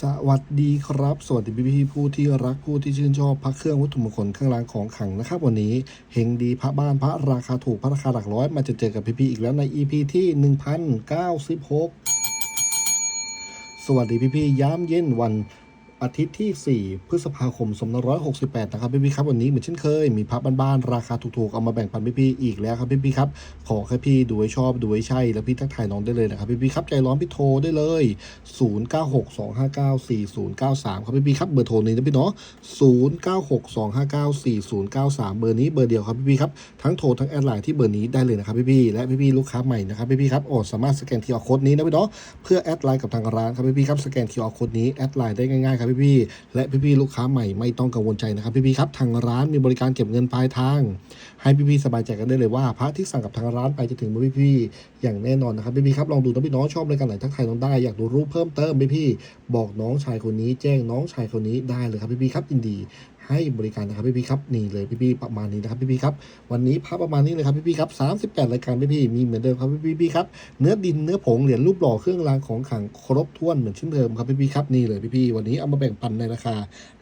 สวัสดีครับ สวัสดีพี่พี่ผู้ที่รักผู้ที่ชื่นชอบพระเครื่องวัตถุมงคลเครื่องรางของขลังนะครับ วันนี้เฮงดีพระบ้านพระราคาถูกพระราคาหลักร้อย มาจะเจอกับพี่พี่อีกแล้วใน EP ที่ 1096 สวัสดีพี่พี่ย้ำเย็นวัน อาทิตย์ที่ 4 พฤษภาคม 2568 นะครับพี่พี่ครับวันนี้เหมือนเช่นเคย มีพระบ้านๆราคาถูกๆ เอามาแบ่งปันพี่พี่อีกแล้วครับพี่พี่ครับ ขอแค่พี่ดูให้ชอบดูให้ใช่ แล้วพี่ทักทายน้องได้เลยนะครับพี่พี่ครับใจร้อนพี่โทรได้เลย 0962594093 ครับพี่พี่ครับเบอร์โทรนี้นะพี่เนาะ0962594093 เบอร์นี้เบอร์เดียวครับพี่พี่ครับทั้งโทรทั้งแอดไลน์ที่เบอร์นี้ได้เลยนะครับพี่พี่และพี่พี่ลูกค้าใหม่นะครับพี่พี่ครับโอ้สามารถสแกน QR Code นี้นะพี่เนาะเพื่อแอดไลน์กับทางร้านครับพี่พี่ครับสแกน QR Code นี้แอดไลน์ได้ง่ายๆครับพี่ๆและพี่ๆลูกค้าใหม่ไม่ต้องกังวลใจนะครับพี่ๆครับทางร้านมีบริการเก็บเงินปลายทาง ให้พี่ๆสบายใจกันได้เลยว่าพระที่สั่งกับทางร้านไปจะถึงมือพี่ๆอย่างแน่นอนนะครับพี่ๆครับลองดูนะพี่น้องชอบรายการไหนทักทายน้องได้อยากดูรูปเพิ่มเติมพี่ๆบอกน้องชายคนนี้ แจ้งน้องชายคนนี้ได้เลยครับพี่ๆครับยินดี ให้บริการนะครับพี่พี่ครับนี่เลยพี่พี่ประมาณนี้นะครับพี่พี่ครับวันนี้พระประมาณนี้เลยครับพี่พี่ครับ38รายการพี่พี่มีเหมือนเดิมครับพี่พี่ครับเนื้อดินเนื้อผงเหรียญรูปหล่อเครื่องรางของขลังครบถ้วนเหมือนเช่นเดิมครับพี่พี่ครับนี่เลยพี่พี่วันนี้เอามาแบ่งปันในราคา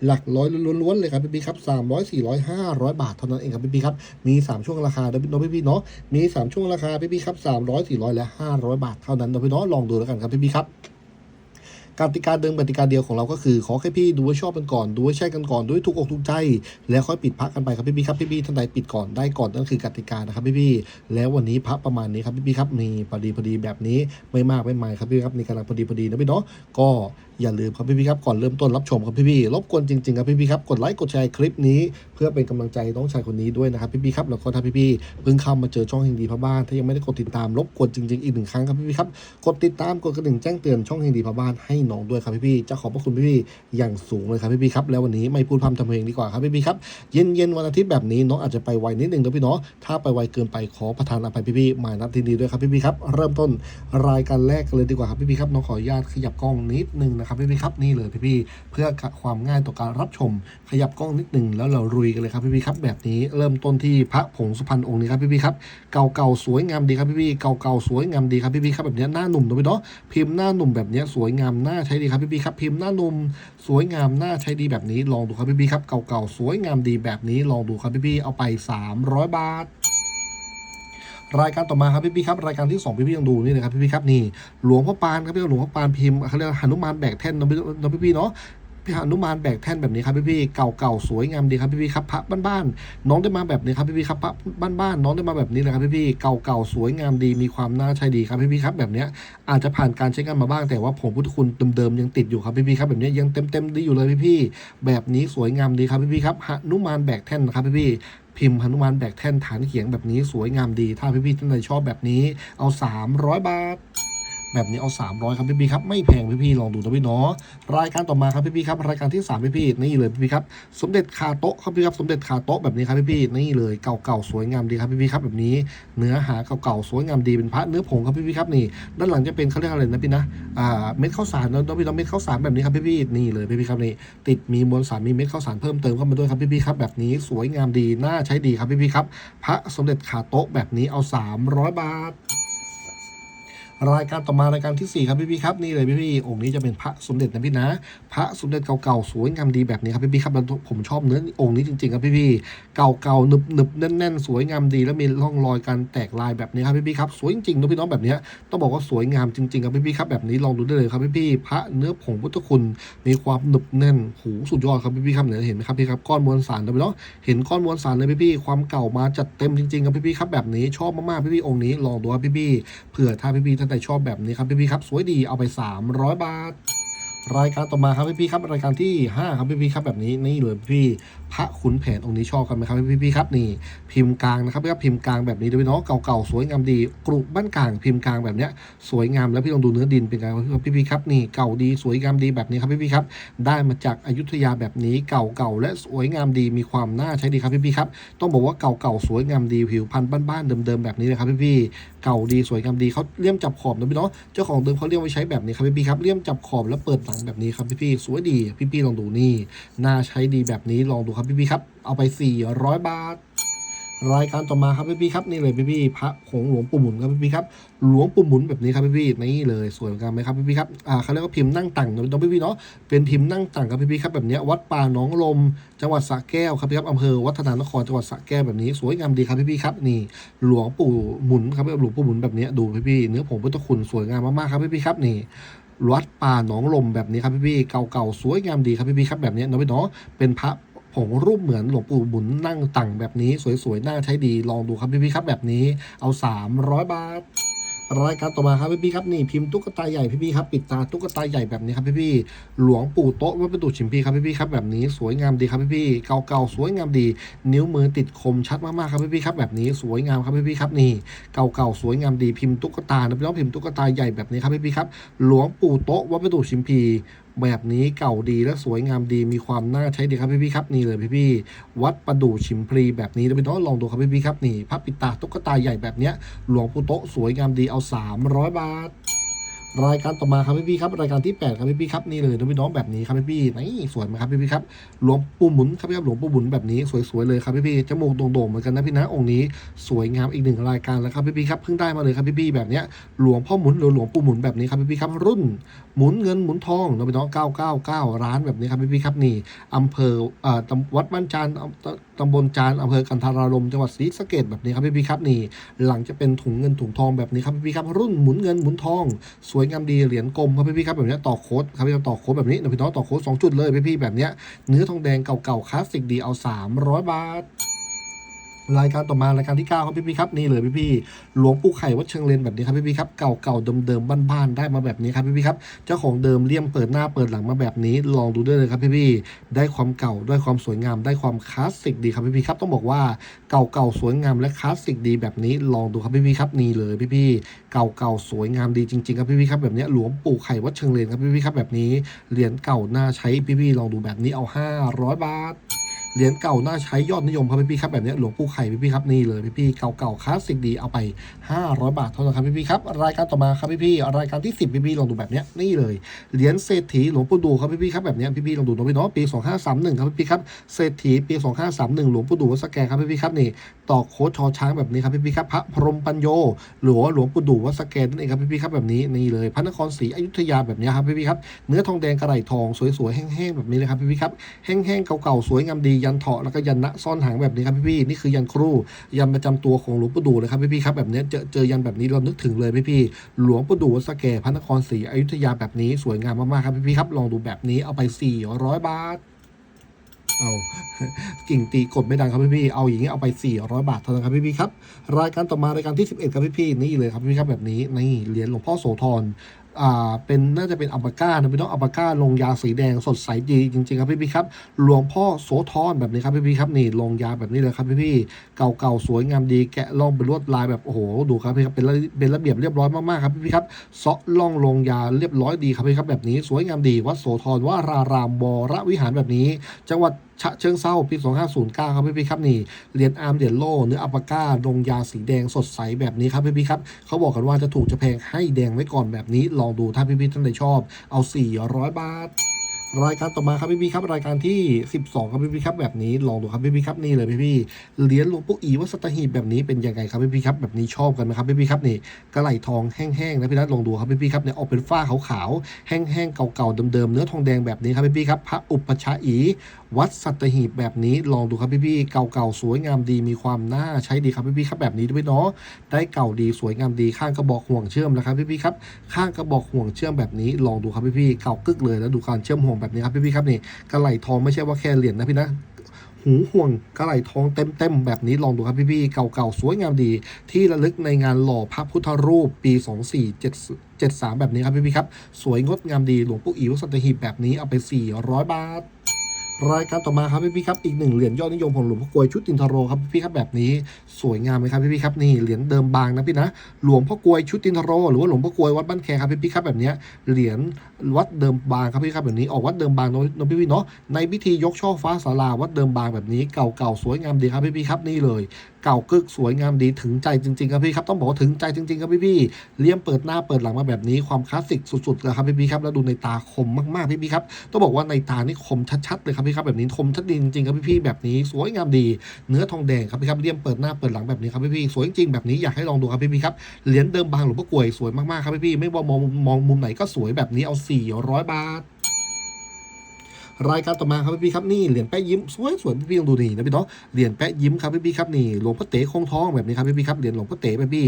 หลักร้อยล้วนๆเลยครับพี่พี่ครับสามร้อยสี่ร้อยห้าร้อยบาทเท่านั้นเองครับพี่พี่ครับมีสามช่วงราคาเนาะพี่พี่เนาะมีสามช่วงราคาพี่พี่ครับสามร้อยสี่ร้อยและห้าร้อยบาทเท่านั้นเนาะพี่เนาะลองดูแล้วกันครับพี่พี่ครับ กติกาเดิมกติกาเดียวของเราก็คือ ขอแค่พี่ดูว่าชอบกันก่อนดูว่าใช่กันก่อนดูให้ถูกอกถูกใจ แล้วค่อยปิดพักกันไปครับพี่พี่ครับพี่พี่ท่านใดปิดก่อนได้ก่อนนั่นคือกติกานะครับพี่พี่แล้ววันนี้พักประมาณนี้ครับพี่พี่ครับมีพอดีพอดีแบบนี้ไม่มากไม่ไม่ครับพี่ครับนี่กำลังพอดีพอดีนะพี่เนาะก็ อย่าลืมครับพี่พี่ๆครับก่อนเริ่มต้นรับชมครับพี่พี่ๆรบกวนจริงๆครับพี่พี่ๆครับกดไลค์กดแชร์คลิปนี้ เพื่อเป็นกำลังใจน้องชายคนนี้ด้วยนะครับพี่พี่ๆครับแล้วก็ถ้าพี่พี่ๆเพิ่งเข้ามาเจอช่องแห่งดีพระบ้าน ถ้ายังไม่ได้กดติดตามรบกวนจริงๆอีกหนึ่งครั้งครับพี่พี่ๆครับกดติดตามกดกระดิ่งแจ้งเตือนช่องเฮงดีพระบ้านให้น้องด้วยครับพี่พี่ๆจะขอบพระคุณพี่พี่ๆอย่างสูงเลยครับพี่พี่ๆครับแล้ววันนี้ไม่พูดพร่ำทำเพลงดีกว่าครับพี่พี่ๆครับเย็นๆวันอาทิตย์แบบนี้น้องอาจจะไปไวนิดนึงนะพี่เนาะถ้าไปไวเกินไปขอประทานอภัยพี่พี่ๆมานัดทีดีด้วยครับพี่พี่ๆครับเริ่มต้นรายการแรกกันเลยดีกว่าครับพี่พี่ๆครับน้องขออนุญาตขยับกล้องนิดนึงนะครับพี่พี่ๆครับนี่เลยพี่พี่ๆเพื่อความง่ายต่อการรับชม ขยับกล้องนิดหนึ่งแล้วเรารุยกันเลยครับพี่พี่ๆครับแบบนี้เริ่มต้นที่พระผงสุพรรณองค์นี้ครับพี่พี่ๆครับเก่าๆสวยงามดีครับพี่พี่ๆเก่าๆสวยงามดีครับพี่พี่ๆครับแบบนี้หน้าหนุ่มนะพี่เนาะพิมพ์หน้าหนุ่มแบบนี้สวยงามหน่าใช้ดีครับพี่พี่ครับพิมพ์หน้าหนุ่มสวยงามหน่าใช้ดีแบบนี้ลองดูครับพี่พี่ครับเก่าๆสวยงามดีแบบนี้ลองดูครับพี่พี่เอาไป 300 บาท รายการต่อมาครับพี่พี่ครับ รายการที่สองพี่พี่ยังดูนี่นะครับพี่พี่ครับนี่หลวงพ่อปานครับพี่หลวงพ่อปานพิมพ์เขาเรียกว่าหนุมานแบกแท่นเนาะพี่นาะพี่พี่เนาะ พี่หนุมานแบกแท่นแบบนี้ครับพี่พี่เก่าๆสวยงามดีครับพี่พี่ครับพระบ้านๆน้องได้มาแบบนี้ครับพี่พี่ครับพระบ้านๆน้องได้มาแบบนี้เลยครับพี่พี่เก่าๆสวยงามดีมีความน่าใช้ดีครับพี่พี่ครับแบบเนี้ยอาจจะผ่านการใช้งานมาบ้างแต่ว่าผงพุทธคุณเดิมๆยังติดอยู่ครับพี่ๆครับแบบนี้ยังเต็มๆดีอยู่เลยพี่ๆแบบนี้สวยงามดีครับพี่ๆครับหนุมานแบกแท่นนะครับพี่ๆพิมพ์หนุมานแบกแท่นฐานเขียงแบบนี้สวยงามดี ถ้าพี่ๆท่านใดชอบแบบนี้เอา 300 บาท แบบนี้เอา 300 ครับพี่ๆครับไม่แพงพี่ๆลองดูนะพี่เนาะรายการต่อมาครับพี่ๆครับรายการที่3พี่ๆนี่เลยพี่ๆครับสมเด็จคาโต๊ะครับพี่ครับสมเด็จคาโต๊ะแบบนี้ครับพี่ๆนี่เลยเก่าๆสวยงามดีครับพี่ๆครับแบบนี้เนื้อหาเก่าๆสวยงามดีเป็นพระเนื้อผงครับพี่ๆครับนี่ ด้านหลังจะเป็นเขาเรียกอะไรนะพี่นะอ่าเม็ดข้าวสารเนาะพี่น้องเม็ดข้าวสารแบบนี้ครับพี่ๆนี่เลยพี่ๆครับนี่ติดมีมวลสารมีเม็ดข้าวสารเพิ่มเติมเข้ามาด้วยครับพี่ๆครับแบบนี้สวยงามดีน่าใช้ดีครับพี่ๆครับพระสมเด็จคาโต๊ะแบบนี้เอา 300 บาท รายการต่อมารายการที่4ครับพี่พี่ครับนี่เลยพี่พี่องค์นี้จะเป็นพระสมเด็จนะพี่นะ พระสมเด็จเก่าๆสวยงามดีแบบนี้ครับพี่พี่ครับผมชอบเนื้อองค์นี้จริงๆครับพี่พี่เก่าๆหนึบหนึบๆแน่นๆ สวยงามดีแล้วมีร่องรอยการแตกลายแบบนี้ครับพี่พี่ครับสวยจริงๆนะพี่น้องแบบนี้ต้องบอกว่าสวยงามจริงๆครับพี่พี่ครับแบบนี้ลองดูได้เลยครับพี่พี่พระเนื้อผงพุทธคุณมีความหนึบแน่นหูสุดยอดครับพี่พี่ครับเนี่ยเห็นไหมครับพี่ครับก้อนมวลสารนะพี่เนาะเห็นก้อนมวลสารเลยพี่พี่ความเก่ามาจัดเต็มจริงๆครับพี่พี่ครับแบบนี้ชอบมากๆพี่พี่องค์นี้ลองดูครับพี่พี่เผื่อถ้าพี่พี่ท่านใดชอบแบบนี้ครับพี่พี่ครับสวยดีเอาไป 300 บาท รายการต่อมาครับพี่พี่ครับรายการที่ 5 ครับพี่พี่ครับแบบนี้นี่เลยพี่ พระขุนแผนองค์นี้ชอบกันไหมครับพี่พี่ๆครับนี่พิมพ์กลางนะครับพี่ครับพิมพ์กลางแบบนี้ด้วยเนาะเก่าๆสวยงามดีกรุบ้านกลางพิมพ์กลางแบบเนี้ยสวยงามแล้วพี่ลองดูเนื้อดินเป็นไงครับพี่พี่ๆครับนี่เก่าดีสวยงามดีแบบนี้ครับพี่พี่ๆครับได้มาจากอยุธยาแบบนี้เก่าๆและสวยงามดีมีความน่าใช้ดีครับพี่พี่ๆครับต้องบอกว่าเก่าๆสวยงามดีผิวพรรณบ้านๆเดิมๆแบบนี้เลยครับพี่พี่ๆเก่าดีสวยงามดีเขาเลี่ยมจับขอบนะพี่เนาะเจ้าของเดิมเขาเลี่ยมไว้ใช้แบบนี้ครับพี่พี่ๆครับเลี่ยมจับขอบแล้วเปิดหลังแบบนี้ครับพี่พี่ๆสวยดีพี่พี่ๆลองดูนี่น่าใช้ดีแบบนี้ลองดูครับพี่พี่ครับ เอาไป 400 บาท รายการต่อมาครับพี่ๆครับนี่เลยพี่ๆพระผงหลวงปู่หมุนครับพี่ๆครับหลวงปู่หมุนแบบนี้ครับพี่ๆนี่เลยสวยงามไหมครับพี่ๆครับอ่าเขาเรียกว่าพิมพ์นั่งต่างน้องพี่เนาะเป็นพิมพ์นั่งต่างครับพี่ๆครับแบบนี้วัดป่าหนองลม จังหวัดสระแก้วครับพี่ครับอำเภอวัฒนานครจังหวัดสระแก้วแบบนี้สวยงามดีครับพี่ๆครับนี่หลวงปู่หมุนครับหลวงปู่หมุนแบบนี้ดูพี่ๆเนื้อผงพุทธคุณสวยงามมากๆครับพี่ๆครับนี่วัดป่าหนองลมแบบนี้ครับพี่ๆเก่าๆสวยงามดีครับพี่ๆครับแบบนี้เนาะพี่เนาะเป็นพระ ผงรูปเหมือนหลวงปู่หมุนนั่งต่งแบบนี้สวยๆน่าใช้ดีลองดูครับพี่ๆครับแบบนี้เอา 300 บาทรายการต่อมาครับพี่ๆครับนี่พิมพ์ตุ๊กตาใหญ่พี่ๆครับปิดตาตุ๊กตาใหญ่แบบนี้ครับพี่ๆหลวงปู่โต๊ะวัดประตูชิมพีครับพี่ๆครับแบบนี้สวยงามดีครับพี่ๆเก่าๆสวยงามดี นิ้วมือติดคมชัดมากๆครับพี่ๆครับแบบนี้สวยงามครับพี่ๆครับนี่เก่าๆสวยงามดีพิมพ์ตุ๊กตานะพี่น้องพิมพ์ตุ๊กตาใหญ่แบบนี้ครับพี่ๆครับหลวงปู่โต๊ะวัดประตูชิมพี แบบนี้เก่าดีและสวยงามดีมีความน่าใช้ดีครับพี่ๆครับนี่เลยพี่ๆวัดประดู่ชิมพลีแบบนี้นะพี่น้องลองดูครับพี่ๆครับนี่พระปิตาตุ๊กตาใหญ่แบบเนี้ยหลวงปู่โต๊ะสวยงามดีเอา 300 บาท รายการต่อมาครับพี่ๆครับรายการที่ 8 ครับพี่ๆครับนี่เลยนะพี่น้องแบบนี้ครับพี่ๆนี่สวยไหมครับพี่ๆครับหลวงปู่หมุนครับพี่ครับหลวงปู่หมุนแบบนี้สวยๆเลยครับพี่ๆจมูกโด่งๆเหมือนกันนะพี่นะองค์นี้สวยงามอีกหนึ่งรายการแล้วครับพี่ๆครับเพิ่งได้มาเลยครับพี่ๆแบบเนี้ยหลวงพ่อหมุนหรือหลวงปู่หมุนแบบนี้ครับพี่ๆครับรุ่น หมุนเงินหมุนทองนะพี่น้อง999ร้านแบบนี้ครับพี่ๆครับนี่อำเภอเอ่อวัดบ้านจานตตำบลจานอำเภอกันทารารมจังหวัดศรีสะเกดแบบนี้ครับพี่ๆครับนี่หลังจะเป็นถุงเงินถุงทองแบบนี้ครับพี่ๆครับรุ่นหมุนเงินหมุนทอง สวยงามดีเหรียญกลมครับพี่ๆครับแบบนี้ต่อโค้ดครับพี่ต่อโค้ดแบบนี้นะพี่น้องต่อโค้ดสองจุดเลยพี่ๆแบบนี้เนื้อทองแดงเก่าๆคลาสสิกดีเอา300บาท รายการต่อมารายการที่9ครับพี่ๆครับนี่เลยพี่ๆหลวงปู่ไข่วัดเชิงเลนแบบนี้ครับพี่ๆครับเก่าๆเดิมๆบ้านๆได้มาแบบนี้ครับพี่ๆครับเจ้าของเดิมเลี่ยมเปิดหน้าเปิดหลังมาแบบนี้ ลองดูได้เลยครับพี่ๆได้ความเก่าได้ความสวยงามได้ความคลาสสิกดีครับพี่ๆครับต้องบอกว่าเก่าๆสวยงามและคลาสสิกดีแบบนี้ลองดูครับพี่ๆครับนี่เลยพี่ๆเก่าๆสวยงามดีจริงๆครับพี่ๆครับแบบนี้หลวงปู่ไข่วัดเชิงเลนครับพี่ๆครับแบบนี้เหรียญเก่าน่าใช้พี่ๆลองดูแบบนี้เอา 500 บาท เหรียญเก่าน่าใช้ยอดนิยมครับพี่ๆครับแบบนี้หลวงปู่ไข่พี่ๆครับนี่เลยพี่ๆเก่าๆคลาสสิกดีเอาไป 500 บาทเท่านั้นครับพี่ๆครับรายการต่อมาครับพี่ๆรายการที่ 10พี่ๆลองดูแบบนี้นี่เลยเหรียญเศรษฐีหลวงปู่ดูครับพี่ๆครับแบบนี้ยพี่ลองดูน้องพี่น้องปี 2531ครับพี่ๆครับเศรษฐีปี 2531 หลวงปู่ดูวัดสแกครับพี่ๆครับนี่ต่อโค้ดชอช้างแบบนี้ครับพี่ๆครับพระพรหมปัญโยหรือว่าหลวงปู่ดูวัดสแกนั่นเองครับพี่ๆครับแบบนี้นี่เลยพระนครศรีอยุธยาแบบนี้ครับพี่ๆครับเนื้อทองแดงกระไหลทองสวยๆแห้งๆแบบนี้เลยครับพี่ๆครับแห้งๆเก่าๆสวยงามดียันเถาะแล้วก็ยันณซ่อนหางแบบนี้ครับพี่ๆนี่คือยันครูยันประจำตัวของหลวงปู่ดูเลยครับพี่ๆครับแบบนี้เจอเจอยันแบบนี้เรานึกถึงเลยพี่ๆหลวงปู่ดูสแกพระนครศรีอยุธยาแบบนี้สวยงามมากๆครับพี่ๆครับลองดูแบบนี้เอาไป 400 บาทเอากิ่งตีกดไม่ดังครับพี่ๆเอาอย่างนี้เอาไป 400 บาทเท่านั้นครับพี่ๆครับ รายการต่อมารายการที่ 11 ครับพี่ๆนี่เลยครับพี่ๆครับแบบนี้นี่เหรียญหลวงพ่อโสธร อ่าเป็นน่าจะเป็นอัลปาก้านะพี่น้องอัลปาก้าลงยาสีแดงสดใสดีจริงๆครับพี่ๆครับหลวงพ่อโสธรแบบนี้ครับพี่ๆครับนี่ลงยาแบบนี้เลยครับพี่ๆเก่าๆสวยงามดีแกะล่องเป็นลวดลายแบบโอ้โหดูครับพี่ครับเป็นระเป็นระเบียบเรียบร้อยมากๆครับพี่ๆครับเซาะล่องลงยาเรียบร้อยดีครับพี่ครับแบบนี้สวยงามดีวัดโสธรวารารามบรวิหารแบบนี้ จังหวัด ฉะเชิงเซาปี 2509 ครับพี่พี่ครับนี่เหรียญอาร์มเหรียญโล่เนื้ออัปปาก้าลงยาสีแดงสดใสแบบนี้ครับพี่พี่ครับเขาบอกกันว่าจะถูกจะแพงให้แดงไว้ก่อนแบบนี้ ลองดูถ้าพี่พี่ท่านใดชอบ เอา 400 บาทรายการต่อมาครับพี่พี่ครับรายการที่ 12 ครับพี่พี่ครับแบบนี้ลองดูครับพี่พี่ครับนี่เลยพี่พี่เหรียญหลวงปู่อีวัสตหีบแบบนี้เป็นยังไงครับพี่พี่ครับแบบนี้ชอบกันไหมครับพี่พี่ครับนี่กระไหลทองแห้งๆนะพี่นัทลองดูครับพี่พี่ครับเนี่ยออกเป็นฝ้าขาวๆแห้งๆเก่าๆเดิมๆเนื้อทองแดงแบบนี้ครับพี่พี่ครับพระอุปชาอี วัดสัตหีบแบบนี้ลองดูครับพี่ๆ เก่าๆ สวยงามดีมีความน่าใช้ดีครับพี่ๆครับแบบนี้ด้วยเนาะได้เก่าดีสวยงามดีข้างกระบอกห่วงเชื่อมนะครับพี่ๆครับข้างกระบอกห่วงเชื่อมแบบนี้ลองดูครับพี่ๆเก่ากึกเลยแล้วดูการเชื่อมห่วงแบบนี้ครับพี่ๆครับนี่กระไหลทองไม่ใช่ว่าแค่เหรียญนะพี่นะหูห่วงกระไหลทองเต็มๆแบบนี้ลองดูครับพี่ๆเก่าๆสวยงามดี ที่ระลึกในงานหล่อพระพุทธรูปปี 2473 แบบนี้ครับพี่ๆครับ สวยงดงามดีหลวงปู่อิ๋วสัตหีบแบบนี้เอาไป 400 บาท รายการต่อมาครับพี่พี่ครับอีกหนึ่งเหรียญยอดนิยมของหลวงพ่อกลวยชุดตินทโรครับพี่พี่ครับแบบนี้สวยงามไหมครับพี่พี่ครับนี่เหรียญเดิมบางนะพี่นะหลวงพ่อกลวยชุดตินทโร หรือว่าหลวงพ่อกลวยวัดบ้านแคครับพี่พี่ครับแบบนี้เหรียญ วัดเดิมบางครับพี่ครับแบบนี้ออกวัดเดิมบางนอะเนอะพี่พี่เนาะในพิธียกช่อฟ้าศาลาวัดเดิมบางแบบนี้เก่าๆสวยงามดีครับพี่พี่ครับนี่เลย เก่ากึกสวยงามดีถึงใจจริงๆครับพี่ครับต้องบอกว่าถึงใจจริงๆครับพี่พี่เลี่ยมเปิดหน้าเปิดหลังมาแบบนี้ความคลาสสิกสุดๆเลยครับพี่พี่ครับแล้วดูในตาคมมากๆพี่พี่ครับต้องบอกว่าในตานี่คมชัดๆเลยครับพี่ครับแบบนี้คมชัดดีจริงๆครับพี่พี่แบบนี้สวยงามดี เนื้อทองแดงครับพี่ครับเลี่ยมเปิดหน้าเปิดหลังแบบนี้ครับพี่พี่สวยจริงๆแบบนี้อยากให้ลองดูครับพี่พี่ครับเหรียญเดิมบางหลวงพ่อกลวยสวยมากๆครับพี่พี่ไม่ว่ามองมองมุมไหนก็สวยแบบนี้เอา400 บาท รายการต่อมาครับพี่พี่ครับนี่เหรียญแปะยิ้มสวยสวยพี่พี่ลองดูนี่นะพี่เนาะเหรียญแปะยิ้มครับพี่พี่ครับนี่หลวงพ่อเต๋คงทองแบบนี้ครับพี่พี่ครับเหรียญหลวงพ่อเต๋พี่พี่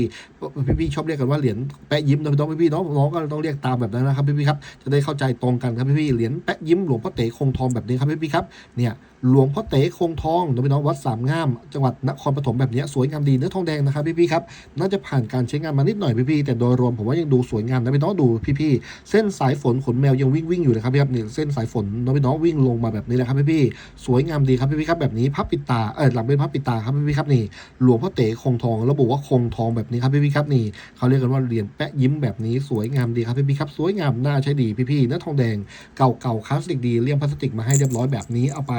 พี่พี่ชอบเรียกกันว่าเหรียญแปะยิ้มนะพี่น้องพี่พี่เนาะน้องก็ต้องเรียกตามแบบนั้นนะครับพี่พี่ครับจะได้เข้าใจตรงกันครับพี่พี่เหรียญแปะยิ้มหลวงพ่อเต๋คงทองแบบนี้ครับพี่พี่ครับเนี่ยหลวงพ่อเต๋คงทองนะพี่น้องวัดสามงาม จังหวัดนครปฐมแบบนี้สวยงามดีเนื้อทองแดงนะครับพี่พี่ครับน่าจะผ่านการใช้งานมานิดหน่อยพี่พี่แต่โดยรวมผมว่ายังดูสวยงามนะพี่น้องดูพี่พี่เส้นสายฝนขนแมวยังวิ่งวิ่งอยู่นะครับพี่ครับนี่เส้นสายฝนนะพี่น้องวิ่งลงมาแบบนี้นะครับพี่พี่สวยงามดีครับพี่พี่ครับแบบนี้พับปิดตาเออหลังเป็นพับปิดตาครับพี่พี่ครับนี่หลวงพ่อเต๋คงทองระบุว่าคงทองแบบนี้ครับพี่พี่ครับนี่เขาเรียกกันว่าเหรียญแปะยิ้มแบบนี้สวยงามดีครับพี่พี่ครับสวยงามน่าใช้ดีพี่พี่เนื้อทองแดงเก่าๆคลาสสิกดีเลี่ยมพลาสติกมาให้เรียบร้อยแบบนี้เอาไป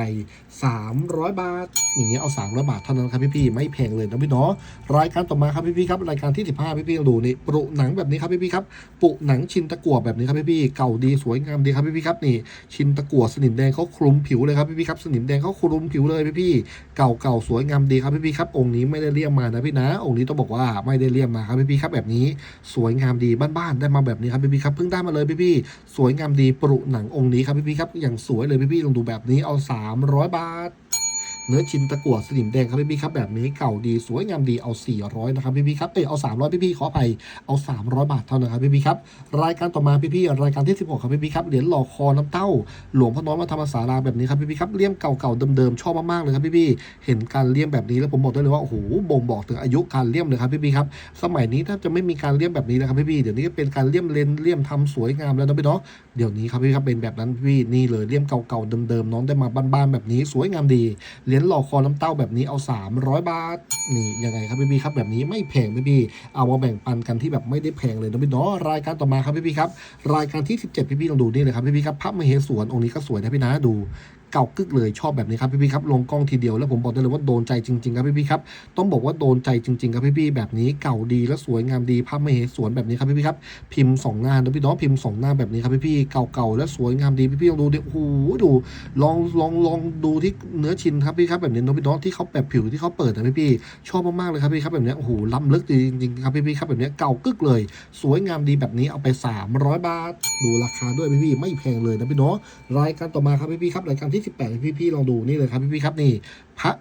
300 บาท อย่างเงี้ยเอา 300 บาทเท่านั้นครับพี่ๆไม่แพงเลยนะพี่เนาะรายการต่อมาครับพี่ๆครับรายการที่15พี่ๆดูนี่ปรุหนังแบบนี้ครับพี่ๆครับปุหนังชินตะกั่วแบบนี้ครับพี่ๆเก่าดีสวยงามดีครับพี่ๆครับนี่ชินตะกั่วสนิมแดงเขาคลุมผิวเลยครับพี่พี่ครับสนิมแดงเขาคลุมผิวเลยพี่พี่เก่าๆสวยงามดีครับพี่พี่ครับองค์นี้ไม่ได้เลี่ยมมานะพี่นะองค์นี้ต้องบอกว่าไม่ได้เลี่ยมมาครับพี่พี่ครับแบบนี้สวยงามดีบ้านๆได้มาแบบนี้ครับพี่พี่ครับเพิ่งได้มาเลยพี่พี่สวยงามดีปรุหนังองค์นี้ครับพี่พี่ครับอย่างสวยเลยพี่พี่ลองดูแบบนี้เอา 300 บาท เนื้อชิ้นตะกั่วสนิมแดงครับพี่พี่ครับแบบนี้เก่าดีสวยงามดีเอา 400นะครับพี่พี่ครับเอยเอา 300พี่พี่ขออภัยเอา 300 บาทเท่านั้นครับพี่พี่ครับรายการต่อมาพี่พี่รายการที่ 16ครับพี่พี่ครับเหรียญหล่อคอน้ำเต้า หลวงพ่อน้อยมาธรรมศาลาแบบนี้ครับพี่พี่ครับเลี่ยมเก่าๆเดิมๆชอบมากๆเลยครับพี่พี่เห็นการเลี่ยมแบบนี้แล้วผมบอกได้เลยว่าโอ้โหบ่งบอกถึงอายุการเลี่ยมเลยครับพี่พี่ครับสมัยนี้ถ้าจะไม่มีการเลี่ยมแบบนี้นะครับพี่พี่เดี๋ยวนี้ก็เป็นการเลี่ยมเลนเลี่ยมทำสวยงามแล้วนะพี่เนาะเดี๋ยวนี้ครับพี่ครับเป็นแบบนั้นพี่นี่เลยเลี่ยมเก่าๆเดิมๆน้องได้มาบ้านๆแบบนี้สวยงามดีรียญหล่อคอน้ำเต้าแบบนี้เอา 300 บาท นี่ยังไงครับพี่พี่ครับแบบนี้ไม่แพงพี่พี่เอามาแบ่งปันกันที่แบบไม่ได้แพงเลยนะพี่เนาะรายการต่อมาครับพี่พี่ครับรายการที่ 17พี่พี่ลองดูนี่เลยครับพี่พี่ครับพระมเหสวนองค์นี้ก็สวยนะพี่นะดู เก่ากึกเลยชอบแบบนี้ครับพี่พี่ครับลงกล้องทีเดียวแล้วผมบอกได้เลยว่าโดนใจจริงๆครับพี่พี่ครับต้องบอกว่าโดนใจจริงๆครับพี่พี่แบบนี้เก่าดีและสวยงามดีภาพระมเห็นสวนแบบนี้ครับพี่พี่ครับพิมพ์สองหน้านะพี่น้องพิมพ์สองหน้าแบบนี้ครับพี่พี่เก่าๆและสวยงามดีพี่พี่ลองดูดิโอ้โหดูลองลองลองดูที่เนื้อชิ้นครับพี่ครับแบบนี้นะพี่น้องที่เขาแบบผิวที่เขาเปิดนะพี่พี่ชอบมากๆเลยครับพี่ครับแบบนี้โอ้โหล้ำลึกจริงๆครับพี่พี่ครับแบบนี้เก่ากึกเลย สวยงามดีแบบนี้เอาไป 300 บาท ดูราคาด้วยพี่พี่ไม่แพงเลยนะพี่น้องรายการต่อมาครับพี่พี่ครับรายการที่18พี่พี่ๆลองดูนี่เลยครับพี่พี่ๆครับนี่พระ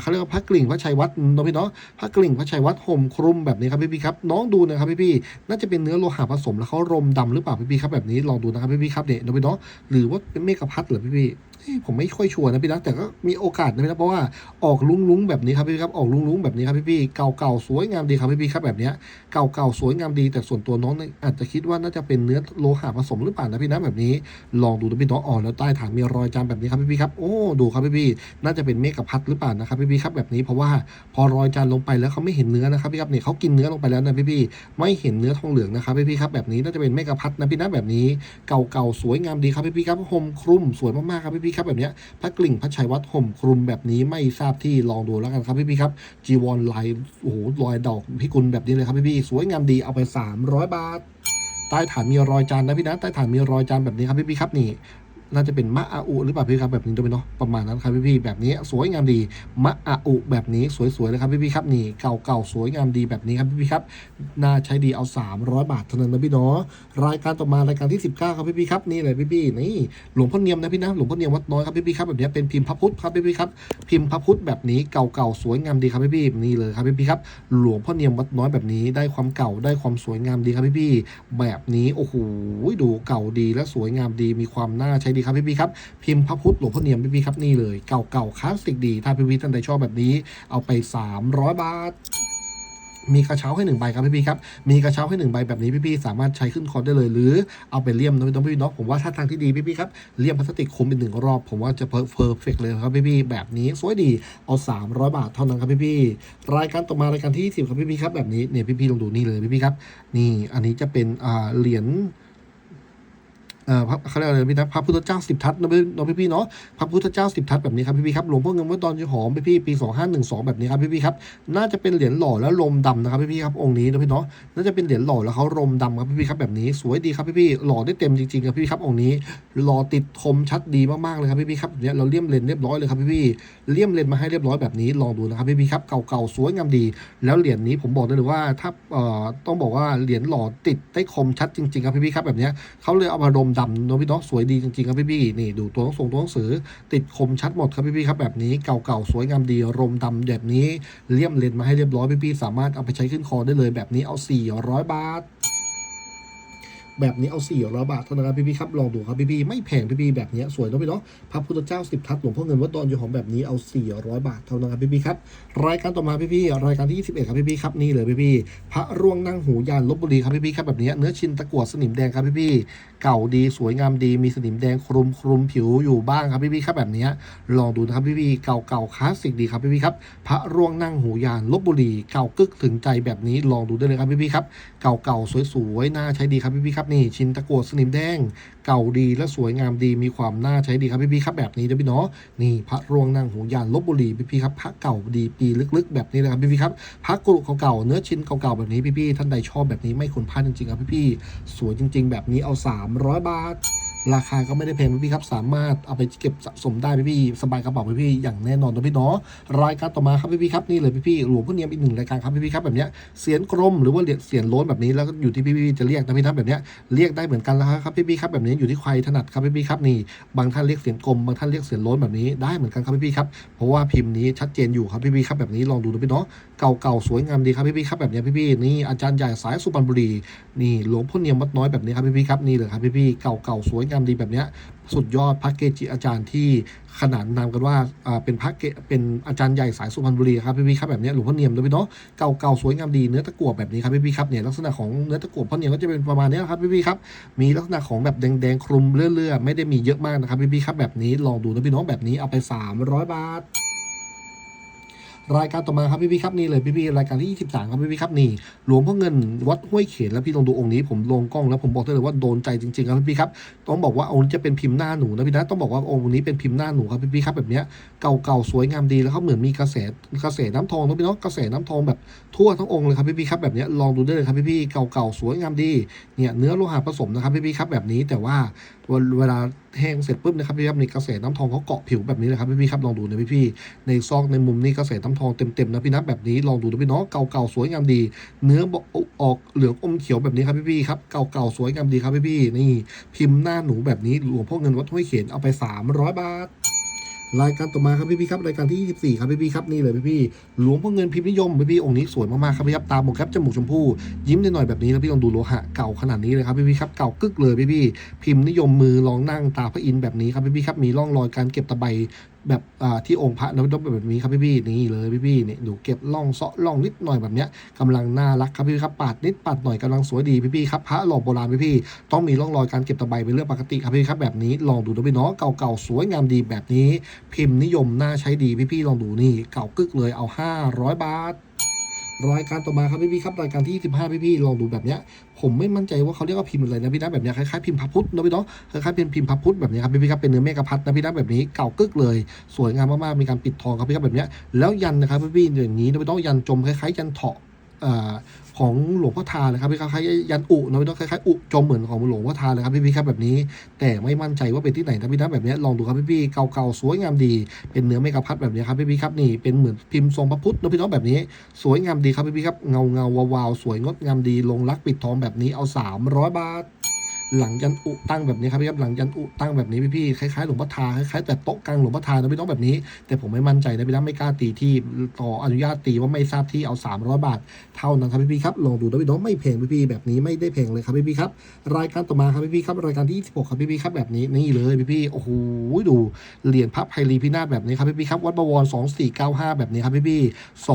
เขาเรียกว่าพระกลิ่งพระชัยวัดน้องพี่น้องพระกลิ่งพระชัยวัดห่มคลุมแบบนี้ครับพี่พี่ๆครับน้องดูนะครับพี่พี่ๆน่าจะเป็นเนื้อโลหะผสมแล้วเขารมดำหรือเปล่าพี่พี่ๆครับแบบนี้ลองดูนะครับพี่พี่ๆครับเนี่ยน้องพี่น้องหรือว่าเป็นเมฆพัดเหรอพี่พี่ๆเอ้ย ผมไม่ค่อยชัวร์นะพี่นะแต่ก็มีโอกาสนะพี่นะเพราะว่าออกลุ้งลุ้งๆแบบนี้ครับพี่ครับออกลุ้งลุ้งๆแบบนี้ครับพี่พี่เก่าๆสวยงามดีครับพี่พี่ๆครับแบบเนี้ยเก่าๆสวยงามดีแต่ส่วนตัวน้องอาจจะคิดว่าน่าจะเป็นเนื้อโลหะผสมหรือเปล่านะพี่นะแบบนี้ ลองดูนะพี่น้องอ่อนแล้วใต้ฐานมีรอยจามแบบนี้ครับพี่พี่ๆครับโอ้ดูครับพี่พี่ๆน่าจะเป็นเมกะพัดหรือเปล่านะครับพี่พี่ๆครับแบบนี้เพราะว่าพอรอยจานลงไปแล้วเขาไม่เห็นเนื้อนะครับพี่ครับเนี่ยเขากินเนื้อลงไปแล้วนะพี่พี่ๆไม่เห็นเนื้อทองเหลืองนะครับพี่พี่ๆครับแบบนี้น่าจะเป็นเมกะพัดนะพี่นะแบบนี้ เก่าๆสวยงามดีครับพี่พี่ๆครับห่มคลุมสวยมากๆครับพี่พี่ๆครับแบบเนี้ยพระกลิ่งพระชัยวัดห่มคลุมแบบนี้ไม่ทราบที่ลองดูแล้วกันครับพี่พี่ครับจีวรลายโอ้โหรอยดอกพิกุลแบบนี้เลยครับพี่พี่สวยงามดีเอาไป 300 บาทใต้ฐานมีรอยจานนะพี่นะใต้ฐานมีรอยจานแบบนี้ครับพี่พี่ครับนี่ น่าจะเป็นมะอาอุหรือเปล่าพี่ครับแบบนี้ด้วยเนาะประมาณนั้นครับพี่ๆแบบนี้สวยงามดีมะอาอุแบบนี้สวยๆเลยครับพี่ๆครับนี่เก่าๆสวยงามดีแบบนี้ครับพี่ๆครับน่าใช้ดีเอา 300 บาทเท่านั้นนะพี่เนาะรายการต่อมารายการที่ 19 ครับพี่ๆครับนี่เลยพี่ๆนี่หลวงพ่อเนียมนะพี่นะหลวงพ่อเนียมวัดน้อยครับพี่ๆครับแบบนี้เป็นพิมพ์พระพุทธครับพี่ๆครับพิมพ์พระพุทธแบบนี้เก่าๆสวยงามดีครับพี่ๆนี่เลยครับพี่ๆครับหลวงพ่อเนียมวัดน้อยแบบนี้ได้ความเก่าได้ความสวยงามดีครับพี่ๆแบบนี้โอ้โหดูเก่าดีและสวยงามดีมีความน่าใช้ดีครับพี่ๆครับพิมพ์พระพุทธหลวงพ่อเนียมพี่พี่ครับนี่เลยเก่าๆคลาสสิกดี ถ้าพี่พี่ท่านใดชอบแบบนี้เอาไป 300 บาทมีกระเช้าให้หนึ่งใบครับพี่พี่ครับ มีกระเช้าให้หนึ่งใบแบบนี้พี่พี่สามารถใช้ขึ้นคอได้เลย หรือเอาไปเลี่ยมน้องพี่น้องผมว่าถ้าทางที่ดีพี่พี่ครับเลี่ยมพลาสติกคุมเป็นหนึ่งรอบ ผมว่าจะเพอร์เฟกเลยครับพี่พี่แบบนี้สวยดีเอา300บาทเท่านั้นครับพี่พี่รายการต่อมารายการที่10ครับพี่พี่ครับแบบนี้เนี่ยพี่พี่ลองดูนี่เลยพี่พี่ครับนี่อันนี้จะเป็นอ่าเหรียญ เขาเรียกอะไรพี่นะพระพุทธเจ้าสิบทัศน์นะพี่น้องพี่ๆเนาะพระพุทธเจ้าสิบทัศน์แบบนี้ครับพี่ๆครับหลวงพ่อเงินวัดดอนจีหอมพี่ๆปีสองห้าหนึ่งสองแบบนี้ครับพี่ๆครับน่าจะเป็นเหรียญหล่อแล้วลมดำนะครับพี่ๆครับองค์นี้นะพี่เนาะน่าจะเป็นเหรียญหล่อแล้วเขาลมดำครับพี่ๆครับแบบนี้สวยดีครับพี่ๆหล่อได้เต็มจริงๆครับพี่ๆครับองค์นี้หล่อติดคมชัดดีมากๆเลยครับพี่ๆครับเนี่ยเราเลี่ยมเลนเรียบร้อยเลยครับพี่ๆเลี่ยมเลนมาให้เรียบร้อยแบบนี้ลองดูนะครับพี่ๆครับเก่าๆสวยงามดี แล้วเหรียญนี้ผมบอกได้เลยว่าถ้าเอ่อต้องบอกว่าเหรียญหล่อติดได้คมชัดจริงๆครับพี่ๆครับแบบเนี้ยเขาเลยเอามาดมดำเนาะพี่เนาะสวยดีจริงๆครับพี่ๆนี่ดูตัวหนังส่งตัวหนังสือ ติดคมชัดหมดครับพี่ๆครับแบบนี้เก่าๆสวยงามดีรมดำแบบนี้เลี่ยมเลนมาให้เรียบร้อยพี่ๆสามารถเอาไปใช้ขึ้นคอได้เลยแบบนี้เอา 400 บาท แบบนี้เอา400บาทเท่านั้นครับพี่ๆครับลองดูครับพี่ๆไม่แพงพี่ๆแบบนี้สวยเนาะพี่เนาะพระพุทธเจ้าสิบทัศหลวงพ่อเงินวัดดอนอยู่หอมแบบนี้เอา400บาทเท่านั้นครับพี่ๆครับรายการต่อมาพี่ๆรายการที่21ครับพี่ๆครับนี่เลยพี่ๆพระร่วงนั่งหูยานลบบุรีครับพี่ๆครับแบบนี้เนื้อชินตะกั่วสนิมแดงครับพี่ๆเก่าดีสวยงามดีมีสนิมแดงคลุมคลุมผิวอยู่บ้างครับพี่ๆครับแบบนี้ลองดูนะครับพี่ๆเก่าๆคลาสสิกดีครับพี่ๆครับพระร่วงนั่งหูยานลบบุรีเก่ากึกถึงใจแบบนี้ลองดูได้เลยครับพี่ๆครับ เก่าๆ สวยๆ น่าใช้ดีครับพี่ๆครับนี่ชิ้นตะกัวสนิมแดง เก่าดีและสวยงามดีมีความน่าใช้ดีครับพี่ๆครับแบบนี้นะพี่เนาะนี่พระรวงนางหูยานลบบุรีพี่ๆครับพระเก่าดีปีลึกๆ แบบนี้นะครับพี่ๆครับพระกรุเก่าๆเนื้อชิ้นเก่าๆแบบนี้พี่ๆท่านใดชอบแบบนี้ไม่ควรพลาดจริงๆครับพี่ๆสวยจริง ๆ แบบนี้เอา 300 บาท ราคาก็ไม่ได้แพงพี่ครับสามารถเอาไปเก็บสะสมได้พี่สบายกระเป๋าพี่อย่างแน่นอนนะพี่เนาะรายการต่อมาครับพี่ครับนี่เลยพี่หลวงพ่อเนียมอีกหนึ่งรายการครับพี่ครับแบบเนี้ยเสียนกลมหรือว่าเสียนล้นแบบนี้แล้วก็อยู่ที่พี่จะเรียกนะพี่นะแบบเนี้ยเรียกได้เหมือนกันแล้วครับพี่ครับแบบนี้อยู่ที่ใครถนัดครับพี่ครับนี่บางท่านเรียกเสียนกลมบางท่านเรียกเสียนล้นแบบนี้ได้เหมือนกันครับพี่ครับเพราะว่าพิมพ์นี้ชัดเจนอยู่ครับพี่ครับแบบนี้ลองดูนะพี่เนาะเก่าๆสวยงามดีครับพี่ครับแบบเนี้ยพี่ๆนี่อาจารย์ใหญ่สายสุพรรณบุรีนี่หลวงพ่อเนียมวัดน้อยแบบนี้ครับพี่ครับนี่เลยครับพี่เก่าๆสวยงามดีแบบเนี้ยสุดยอดพระเกจิอาจารย์ที่ขนานนามกันว่าเป็นพระเกเป็นอาจารย์ใหญ่สายสุพรรณบุรีครับพี่พี่ครับแบบเนี้ยหลวงพ่อเนียมเลยพี่เนาะเก่าๆสวยงามดีเนื้อตะกั่วแบบนี้ครับพี่พี่ครับเนี่ยลักษณะของเนื้อตะกั่วพ่อเนียมก็จะเป็นประมาณนี้ครับพี่พี่ครับมีลักษณะของแบบแดงๆคลุมเลื่อยๆไม่ได้มีเยอะมากนะครับพี่พี่ครับแบบนี้ลองดูนะพี่น้องแบบนี้เอาไป 300 บาท รายการต่อมาครับพี่พี่ครับนี่เลยพี่พี่รายการที่ 23 ครับพี่พี่ครับนี่หลวงพ่อเงินวัดห้วยเขนแล้วพี่ลองดูองค์นี้ผมลงกล้องแล้วผมบอกได้เลยว่าโดนใจจริงๆครับพี่พี่ครับต้องบอกว่าองค์จะเป็นพิมพ์หน้าหนูนะพี่นะต้องบอกว่าองค์นี้เป็นพิมพ์หน้าหนูครับพี่พี่ครับแบบเนี้ยเก่าๆสวยงามดีแล้วเขาเหมือนมีกระแสกระแสน้ำทองนะพี่เนาะกระแสน้ำทองแบบทั่วทั้งองค์เลยครับพี่พี่ครับแบบเนี้ยลองดูได้เลยครับพี่พี่เก่าๆสวยงามดีเนี่ยเนื้อโลหะผสมนะครับพี่พี่ครับแบบนี้แต่ว่าเวลาแห้งเสร็จปุ๊บนะครับพี่ครับในกระแสน้ำทองเขาเกาะผิวแบบนี้เลยครับพี่พี่ครับลองดูนะพี่พี่ในซอกในมุมนี้กระแสน้ำทองเต็มๆนะพี่นะแบบนี้ลองดูนะพี่น้องเก่าๆสวยงามดี เนื้ออออกเหลืองอมเขียวแบบนี้ครับพี่ๆครับเก่าๆสวยงามดีครับพี่ๆนี่พิมพ์หน้าหนูแบบนี้หลวงพ่อเงินวัดห้วยเขนเอาไป 300 บาท รายการต่อมาครับพี่พี่ครับรายการที่ 24 ครับพี่พี่ครับนี่เลยพี่พี่หลวงพ่อเงินพิมพ์นิยมพี่พี่องค์นี้สวยมากๆครับพี่ครับตาหมครับจมูกชมพู่ยิ้มหน่อยๆแบบนี้แล้วพี่ลองดูโลหะเก่าขนาดนี้เลยครับพี่พี่ครับเก่ากึกเลยพี่พี่พิมพ์นิยมมือลองนั่งตาพระอินทร์แบบนี้ครับพี่พี่ครับมีร่องรอยการเก็บตะไบ แบบที่องค์พระนวดแบบนี้ครับพี่พี่นี่เลยพี่พี่นี่ดูเก็บล่องเซาะล่องนิดหน่อยแบบเนี้ยกำลังน่ารักครับพี่ครับปาดนิดปาดหน่อยกำลังสวยดีพี่พี่ครับพระหล่อโบราณพี่พี่ต้องมีร่องรอยการเก็บตะไบเป็นเรื่องปกติครับพี่ครับแบบนี้ลองดูนะพี่เนาะเก่าๆสวยงามดีแบบนี้ พิมพ์นิยมน่าใช้ดีพี่พี่ลองดูนี่เก่ากึกเลยเอา 500 บาท รายการต่อมาครับพี่พี่ครับรายการที่ 25 พี่พี่ลองดูแบบเนี้ยผมไม่มั่นใจว่าเขาเรียกว่าพิมพ์อะไรนะพี่นะแบบเนี้ยคล้ายๆพิมพ์พับพุทธนะพี่น้องคล้ายๆเป็นพิมพ์พับพุทธแบบนี้ครับพี่พี่ครับเป็นเนื้อเมฆพัดนะพี่นะแบบนี้เก่ากึกเลย สวยงามมากๆมีการปิดทองครับพี่ครับแบบเนี้ยแล้วยันนะครับพี่พี่อย่างนี้นะพี่น้องยันจมคล้ายๆยันเถาะอ่า ของหลวงพ่อทาเลยครับพี่ครับคล้ายๆยันอุนะพี่ต้องคล้ายๆอุจมเหมือนของหลวงพ่อทาเลยครับพี่พี่ครับแบบนี้ แต่ไม่มั่นใจว่าเป็นที่ไหนนะพี่นะแบบนี้ลองดูครับพี่พี่เก่าๆสวยงามดี เป็นเนื้อไม่กระพัดแบบนี้ครับพี่พี่ครับนี่เป็นเหมือนพิมพ์ทรงพระพุทธนะพี่น้องแบบนี้ สวยงามดีครับพี่พี่ครับเงาเงาวาวสวยงดงามดีลงรักปิดทองแบบนี้เอา300บาท หลังยันอุตั้งแบบนี้ครับพี่ครับหลังยันอุตั้งแบบนี้พี่ๆคล้ายๆหลวงพ่อทาคล้ายๆแต่โต๊ะกลางหลวงพ่อทานะพี่น้องแบบนี้ แต่ผมไม่มั่นใจนะพี่นะไม่กล้าตีที่ต่ออนุญาตตีว่าไม่ทราบที่เอา300บาทเท่านั้นครับพี่ๆครับลองดูนะพี่น้องไม่แพงพี่ๆแบบนี้ไม่ได้แพงเลยครับพี่ๆครับรายการต่อมาครับพี่ๆครับรายการที่26ครับพี่ๆครับแบบนี้นี่เลยพี่ๆโอ้โหดูเหรียญพระไพรีพินาศแบบนี้ครับพี่ๆครับวัดบวร2495 แบบนี้ครับพี่ๆ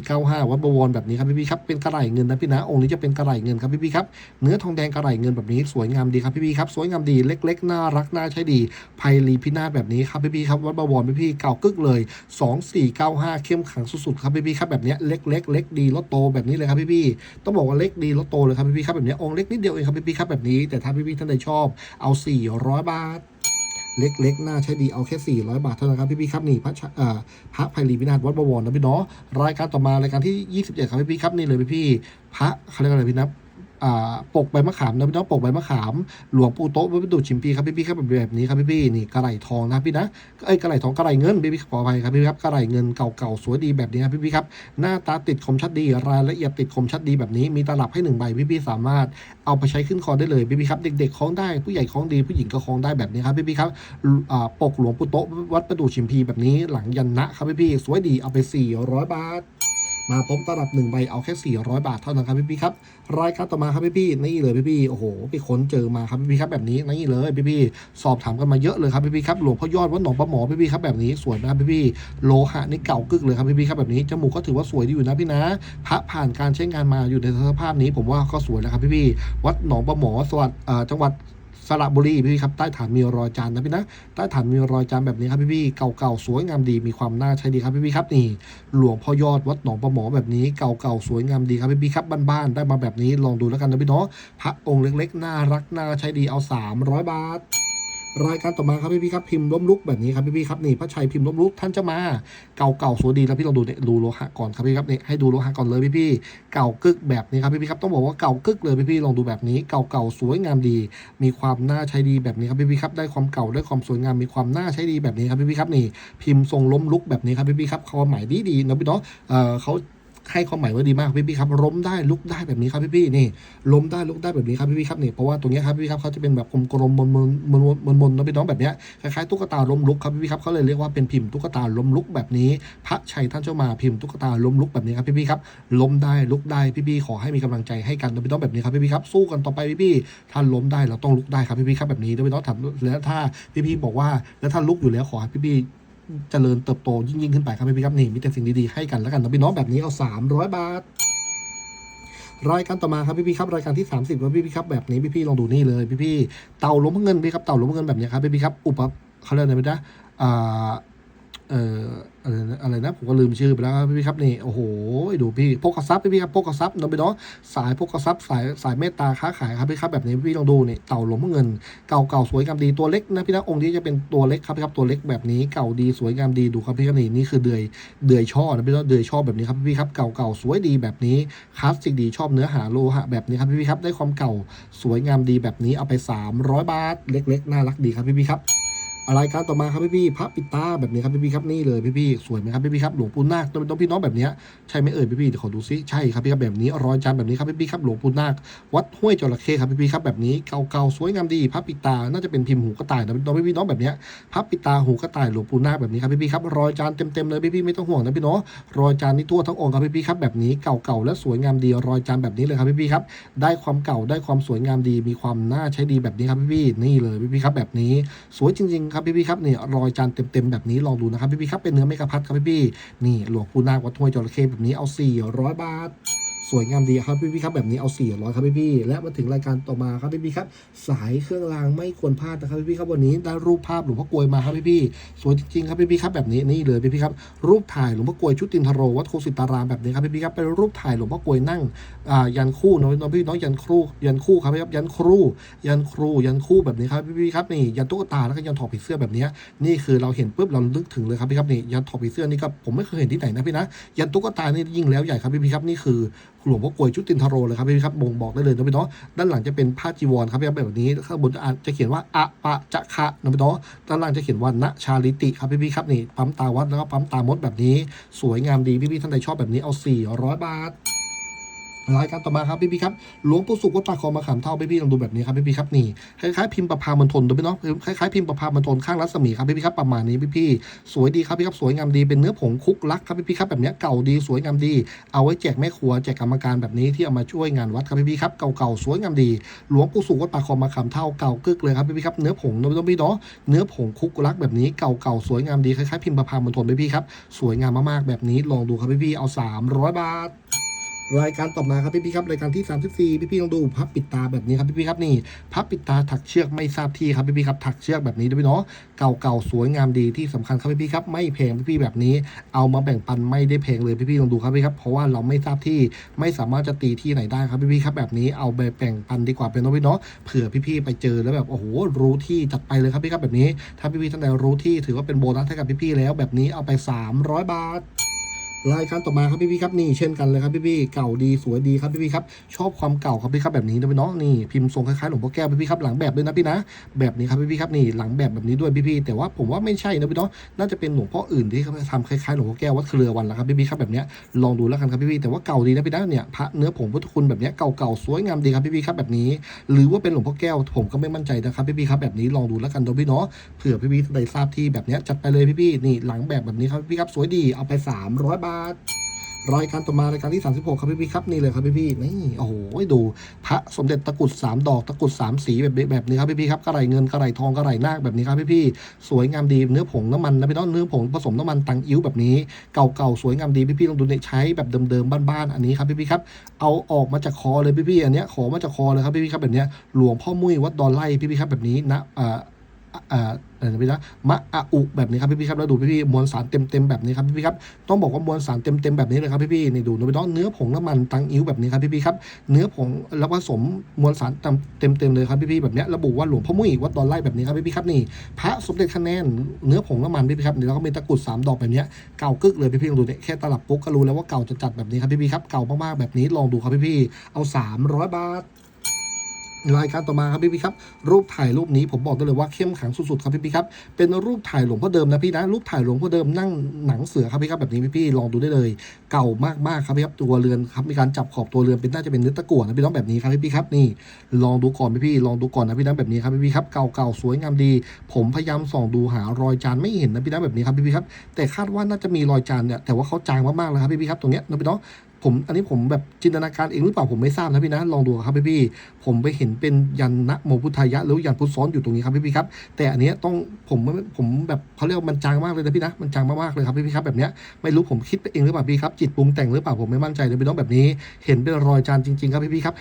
2495 วัดบวรแบบนี้ครับพี่ๆครับเป็นกระไหลเงินนะพี่นะองค์นี้จะเป็นกระไหลเงินครับพี่ๆครับเนื้อทองแดงกระไหลเงินแบบนี้สวยงามามดีครับพี่พี่ครับสวยงามดีเล็ก ๆ น่ารักน่าใช้ดีไพลีพินาศแบบนี้ครับพี่พี่ครับวัดบวรพี่พี่เก่ากึกเลย 2495 เข้มขังสุดๆครับพี่พี่ครับแบบเนี้ยเล็ก ๆ เล็กดีรถโตแบบนี้เลยครับพี่พี่ต้องบอกว่าเล็กดีรถโตเลยครับพี่พี่ครับแบบเนี้ยองค์เล็กนิดเดียวเองครับพี่พี่ครับแบบนี้แต่ถ้าพี่พี่ท่านใดชอบเอา 400 บาทเล็กๆ น่าใช้ดี เอาแค่ 400 บาทเท่านั้นครับพี่ๆครับนี่พระเอ่อพระไพลีพินาศวัดบวรนะพี่เนาะรายการต่อมารายการที่ 27 ครับพี่ๆครับนี่เลยพี่ๆพระเขาเรียกอะไรพี่นะอ่า ปกใบมะขามนะพี่น้องปกใบมะขาม หลวงปู่โต๊ะวัดประดูชิมพีครับพี่ๆครับแบบนี้ครับพี่ๆนี่กระไหลทองนะพี่นะเอ้ยกระไหลทองกระไหลเงินพี่ๆขออภัยครับพี่ครับกระไหลเงินเก่าๆสวยดีแบบนี้ครับพี่ๆครับหน้าตาติดคมชัดดีรายละเอียดติดคมชัดดีแบบนี้ มีตลับให้หนึ่งใบพี่ๆสามารถเอาไปใช้ขึ้นคอได้เลยพี่ๆครับเด็กๆคล้องได้ผู้ใหญ่คล้องดีผู้หญิงก็คล้องได้แบบนี้ครับพี่ๆครับปกหลวงปู่โต๊ะวัดประดู่ชิมพีแบบนี้หลังยันนะครับพี่พี่สวยดีเอาไป 400 บาท มาพร้อมตลับหนึ่งใบเอาแค่ 400 บาทเท่านั้นครับพี่พี่ครับรายการต่อมาครับพี่พี่นี่เลยพี่พี่โอ้โหไปค้นเจอมาครับพี่พี่ครับแบบนี้นี่เลยพี่พี่สอบถามกันมาเยอะเลยครับพี่พี่ครับหลวงพ่อยอดวัดหนองปลาหมอพี่พี่ครับแบบนี้สวยนะพี่พี่โลหะนี่เก่ากึกเลยครับพี่พี่ครับแบบนี้จมูกก็ถือว่าสวยดีอยู่นะพี่นะพระผ่านการใช้งานมาอยู่ในสภาพนี้ ผมว่าก็สวยแล้วครับพี่พี่วัดหนองปลาหมอสวัสดิ์จังหวัด สระบุรีพี่ครับใต้ฐานมีรอยจานนะพี่นะใต้ฐานมีรอยจานแบบนี้ครับพี่พี่เก่าๆสวยงามดีมีความน่าใช้ดีครับพี่พี่ครับนี่หลวงพ่อยอดวัดหนองประหมอแบบนี้เก่าๆสวยงามดีครับพี่พี่ครับบ้านๆได้มาแบบนี้ลองดูแล้วกันนะพี่เนาะพระองค์เล็กๆน่ารักน่าใช้ดีเอา 300 บาท รายการต่อมาครับพี่พี่ครับพิมพ์ล้มลุกแบบนี้ครับพี่พี่ครับนี่พระชัยพิมพ์ล้มลุกท่านจะมาเก่าๆสวยดีแล้วพี่ลองดูเนี่ยดูโลหะก่อนครับพี่ครับนี่ให้ดูโลหะก่อนเลยพี่พี่เก่ากึกแบบนี้ครับพี่พี่ครับต้องบอกว่าเก่ากึกเลยพี่พี่ลองดูแบบนี้เก่าๆสวยงามดี มีความน่าใช้ดีแบบนี้ครับพี่พี่ครับได้ความเก่าได้ความสวยงามมีความน่าใช้ดีแบบนี้ครับพี่พี่ครับนี่พิมพ์ทรงล้มลุกแบบนี้ครับพี่พี่ครับความหมายดีดีนะพี่เนาะเอ่อเขา ให้ความหมายว่าดีมากพี่พี่ครับล้มได้ลุกได้แบบนี้ครับพี่พี่นี่ล้มได้ลุกได้แบบนี้ครับพี่พี่ครับนี่เพราะว่าตรงนี้ครับพี่พี่ครับเขาจะเป็นแบบกลมๆมนๆมนๆมนๆมนๆนะพี่น้องแบบเนี้ยคล้ายๆตุ๊กตาล้มลุกครับพี่พี่ครับเขาเลยเรียกว่าเป็นพิมพ์ตุ๊กตาล้มลุกแบบนี้ พระชัยท่านเจ้ามาพิมพ์ตุ๊กตาล้มลุกแบบนี้ครับพี่พี่ครับล้มได้ลุกได้พี่พี่ขอให้มีกำลังใจให้กันนะพี่น้องแบบนี้ครับพี่พี่ครับสู้กันต่อไปพี่พี่ท่านล้มได้เราต้องลุกได้ครับพี่พี่ครับแบบนี้นะพี่น้องถามแล้วถ้าพี่พี่บอกว่าแล้วถ้าลุกอยู่แล้วขอให้พี่พี่ เจริญเติบโตยิ่งยิ่งขึ้นไปครับพี่พี่ครับนี่มีแต่สิ่งดีๆให้กันแล้วกันนะพี่น้องแบบนี้เอา 300 บาท รายการต่อมาครับพี่พี่ๆครับรายการที่ 30ครับพี่พี่ๆครับแบบนี้พี่พี่ๆลองดูนี่เลยพี่พี่ๆเต่าล้มเงินพี่ครับเต่าล้มเงินแบบนี้ครับพี่พี่ๆครับอุปเขาเรียกอะไรไม่ได้อ่า เอ่ออะไรนะอะไรนะผมก็ลืมชื่อไปแล้วครับพี่ครับนี่โอ้โหดูพี่พกกระซับพี่พี่ครับพกกระซับเนาะพี่เนาะสายพกกระซับสายสายเมตตาค้าขายครับพี่ครับแบบนี้พี่ลองดูนี่เต่าหล้มเงินเก่าเก่าสวยงามดีตัวเล็กนะพี่นะองค์นี้จะเป็นตัวเล็กครับพี่ครับตัวเล็กแบบนี้เก่าดีสวยงามดีดูครับพี่ครับนี่นี่คือเดือยเดือยช่อนะพี่เนาะเดือยช่อแบบนี้ครับพี่ครับเก่าเก่าสวยดีแบบนี้คลาสสิกดีชอบเนื้อหาโลหะแบบนี้ครับพี่พี่ครับได้ความเก่าสวยงามดีแบบนี้เอาไป 300 บาท เล็ก ๆ น่ารักดีครับพี่พี่ครับ รายการต่อมาครับพี่พี่พระปิดตาแบบนี้ครับพี่พี่ครับนี่เลยพี่พี่สวยไหมครับพี่พี่ครับหลวงปู่นาคต้องพี่น้องแบบนี้ใช่ไหมเอ่ยพี่พี่เดี๋ยวขอดูซิใช่ครับพี่ครับแบบนี้รอยจานแบบนี้ครับพี่พี่ครับหลวงปู่นาควัดห้วยจระเข้ครับพี่พี่ครับแบบนี้เก่าๆสวยงามดีพระปิดตาน่าจะเป็นพิมพ์หูกระต่ายนะน้องพี่พี่น้องแบบนี้พระปิดตาหูกระต่ายหลวงปู่นาคแบบนี้ครับพี่พี่ครับรอยจานเต็มๆเลยพี่พี่ไม่ต้องห่วงนะพี่เนาะรอยจานนี่ทั่วทั้งองค์ครับพี่พี่ครับแบบนี้เก่าๆและสวยงามดีรอยจานแบบนี้เลยครับพี่พี่ครับได้ความเก่าได้ความสวยงามดีมีความน่าใช้ดีแบบนี้ครับพี่พี่นี่เลยพี่พี่ครับแบบนี้สวยจริงๆครับพี่พี่ๆครับนี่รอยจานเต็มๆแบบนี้ลองดูนะครับพี่พี่ๆครับเป็นเนื้อเมกะพัดครับพี่พี่ๆนี่หลวงปู่นาควัดห้วยจระเข้แบบนี้เอา 400 บาท สวยงามดีครับพี่พี่ครับแบบนี้เอา 400 ครับพี่พี่และมาถึงรายการต่อมาครับพี่พี่ครับ สายเครื่องรางไม่ควรพลาดนะครับพี่พี่ครับวันนี้ได้รูปภาพหลวงพ่อกลวยมาครับพี่พี่สวยจริงๆครับพี่พี่ครับแบบนี้นี่เลยพี่พี่ครับรูปถ่ายหลวงพ่อกลวยชุดตินทโรวัดโคสิตารามแบบนี้ครับพี่พี่ครับเป็นรูปถ่ายหลวงพ่อกลวยนั่งอ่ายันคู่น้องพี่น้องยันครูยันคู่ครับพี่ครับยันครู ยันครู ยันคู่แบบนี้ครับพี่พี่ครับนี่ยันตุ๊กตาแล้วก็ยันถอดผีเสื้อแบบนี้นี่คือเราเห็นปุ๊บเรานึกถึงเลยครับพี่ครับนี่ยันถอดผีเสื้อนี่ก็ผมไม่เคยเห็นที่ไหนนะพี่นะยันตุ๊กตานี่ยิ่งแล้วใหญ่ครับพี่พี่ครับนี่คือหลวงพ่อกลวยชุดตินทโรเลยครับพี่พี่ครับบ่งบอกได้เลยนะพี่น้องด้านหลังจะเป็นผ้าจีวรครับพี่ครับแบบนี้ข้างบนจะจะเขียนว่าอะปะจะคะนะพี่น้องด้านล่างจะเขียนว่าณชาลิติครับพี่พี่ครับนี่ปั๊มตาวัดแล้วก็ปั๊มตามดแบบนี้ สวยงามดีพี่พี่ท่านใดชอบแบบนี้เอา400บาท รายการต่อมาครับพี่พี่ครับหลวงปู่สุขวัดปากคลองมาขามเท่าพี่พี่ลองดูแบบนี้ครับพี่พี่ครับนี่คล้ายๆพิมพ์ประพามันทนดูพี่เนาะคล้ายๆพิมพ์ประพามันทนข้างรัศมีครับพี่พี่ครับประมาณนี้พี่พี่สวยดีครับพี่ครับสวยงามดีเป็นเนื้อผงคุกลักครับพี่พี่ครับแบบนี้เก่าดีสวยงามดี เอาไว้แจกแม่ครัวแจกกรรมการแบบนี้ที่เอามาช่วยงานวัดครับพี่พี่ครับเก่าๆสวยงามดี หลวงปู่สุขวัดปากคลองมาขามเท่าเก่ากึกเลยครับพี่พี่ครับเนื้อผงนะพี่เนาะเนื้อผงคุกลักแบบนี้เก่าๆสวยงามดีคล้ายๆพิมพ์ประพามันทนพี่พี่ครับสวยงามมากๆแบบนี้ลองดูครับพี่พี่เอา 300 บาท รายการต่อมาครับพี่พี่ครับรายการที่ 34 พี่พี่ลองดูพับปิดตาแบบนี้ครับพี่พี่ครับนี่พับปิดตาถักเชือกไม่ทราบที่ครับพี่พี่ครับถักเชือกแบบนี้ด้วยเนาะเก่าๆสวยงามดีที่สำคัญครับพี่พี่ครับไม่แพงพี่พี่แบบนี้ เอามาแบ่งปันไม่ได้แพงเลยพี่พี่ลองดูครับพี่ครับเพราะว่าเราไม่ทราบที่ไม่สามารถจะตีที่ไหนได้ครับพี่พี่ครับแบบนี้เอาไปแบ่งปันดีกว่าเป็นเนาะพี่เนาะเผื่อพี่พี่ไปเจอแล้วแบบโอ้โหรู้ที่จัดไปเลยครับพี่ครับแบบนี้ ถ้าพี่พี่ท่านใดรู้ที่ถือว่าเป็นโบนัสให้กับพี่พี่แล้วแบบนี้เอาไป 300 บาท รายการต่อมาครับพี่พี่ครับนี่เช่นกันเลยครับพี่พี่เก่าดีสวยดีครับพี่พี่ครับชอบความเก่าครับพี่ครับแบบนี้นะพี่เน้องนี่พิมพ์ทรงคล้ายๆหลวงพ่อแก้วพี่พี่ครับหลังแบบด้วยนะพี่นะแบบนี้ครับพี่พี่ครับนี่หลังแบบแบบนี้ด้วยพี่พี่แต่ว่าผมว่าไม่ใช่นะพี่เน้องน่าจะเป็นหลวงพ่ออื่นที่เขาทำคล้ายๆหลวงพ่อแก้ววัดเครือวันละครับพี่พี่ครับแบบนี้ลองดูแล้วกันครับพี่พี่แต่ว่าเก่าดีนะพี่นะเนี่ยพระเนื้อผงพุทธคุณแบบนี้เก่าๆสวยงามดีครับพี่พี่ครับแบบนี้ หรือว่าเป็นหลวงพ่อแก้วผมก็ไม่มั่นใจนะครับพี่พี่ครับแบบนี้ลองดูแล้วกันพี่เนาะเผื่อพี่พี่ๆท่านใดทราบที่แบบนี้จัดไปเลยพี่พี่นี่หลังแบบแบบนี้ครับพี่ครับสวยดีเอาไป 300บาทรายการต่อมารายการที่ 36 ครับพี่พี่ๆครับนี่เลยครับพี่พี่ๆนี่โอ้โหดู พระสมเด็จตะกุดสามดอกตะกุดสามสีแบบแบบนี้ครับพี่พี่ๆครับกระไรเงินกระไรทองกระไรนาคแบบนี้ครับพี่พี่ๆสวยงามดีเนื้อผงน้ำมันนะพี่น้องเนื้อผงผสมน้ำมันตังอิ้วแบบนี้เก่าๆสวยงามดีพี่พี่ๆลองดูเนี่ยใช้แบบเดิมๆบ้านๆอันนี้ครับพี่พี่ๆครับเอาออกมาจากคอเลยพี่พี่ๆอันเนี้ยขอมาจากคอเลยครับพี่พี่ๆครับแบบเนี้ยหลวงพ่อมุ้ยวัดดอนไล่พี่พี่ๆครับแบบนี้นะอ่า อ่าอะไรนะพี่นะมะอะอุแบบนี้ครับพี่พี่ๆครับแล้วดูพี่พี่ๆมวลสารเต็มเต็มๆแบบนี้ครับพี่พี่ๆครับต้องบอกว่ามวลสารเต็มเต็มๆแบบนี้เลยครับพี่พี่ๆนี่ดูนะพี่น้องเนื้อผงน้ำมันตังอิ้วแบบนี้ครับพี่พี่ๆครับเนื้อผงแล้วผสมมวลสารเต็มเต็มเต็มๆเลยครับพี่พี่ๆแบบนี้ระบุว่าหลวงพ่อมุ้ยวัดดอนไล่แบบนี้ครับพี่พี่ๆครับนี่พระสมเด็จคะแนนเนื้อผงน้ำมันพี่พี่ๆครับนี่แล้วก็มีตะกรุดสามดอกแบบนี้เก่ากึกเลยพี่พี่ๆลองดูเนี่ยแค่ตลับปุ๊กก็รู้แล้วว่าเก่าจะจัดแบบนี้ครับพี่พี่ๆครับเก่ามากๆแบบนี้ลองดูครับพี่พี่ๆเอา 300 บาท รายการต่อมาครับพี่พี่ครับ รูปถ่ายรูปนี้ผมบอกได้เลยว่าเข้มขังสุดๆครับพี่พี่ครับเป็นรูปถ่ายหลวงพ่อเดิมนะพี่นะรูปถ่ายหลวงพ่อเดิมนั่งหนังเสือครับพี่ครับแบบนี้พี่พี่ลองดูได้เลย เก่ามากๆครับพี่ครับตัวเรือนครับมีการจับขอบตัวเรือนเป็นน่าจะเป็นเนื้อตะกั่วนะพี่น้องแบบนี้ครับพี่พี่ครับนี่ลองดูก่อนพี่พี่ลองดูก่อนนะพี่นะแบบนี้ครับพี่พี่ครับเก่าๆสวยงามดี ผมพยายามส่องดูหารอยจานไม่เห็นนะพี่นะแบบนี้ครับพี่พี่ครับแต่คาดว่าน่าจะมีรอยจานเนี่ยแต่ว่าเขาจางมากๆเลยครับพี่พี่ครับตรงเนี้ยนะพี่น้อง ผมอันนี้ผมแบบจินตนาการเองหรือเปล่าผมไม่ทราบนะพี่นะลองดูครับพี่พี่ผมไปเห็นเป็นยันนะโมพุทธายะหรือยันพุทธซ้อนอยู่ตรงนี้ครับพี่พี่ครับ แต่อันนี้ต้องผมผมแบบเขาเรียกมันจางมากเลยนะพี่นะมันจางมากๆเลยครับพี่พี่ครับแบบเนี้ยไม่รู้ผมคิดไปเองหรือเปล่าพี่ครับจิตปรุงแต่งหรือเปล่าผมไม่มั่นใจเลยพี่น้องแบบนี้ เห็นเป็นรอยจานจริงๆครับพี่พี่ครับ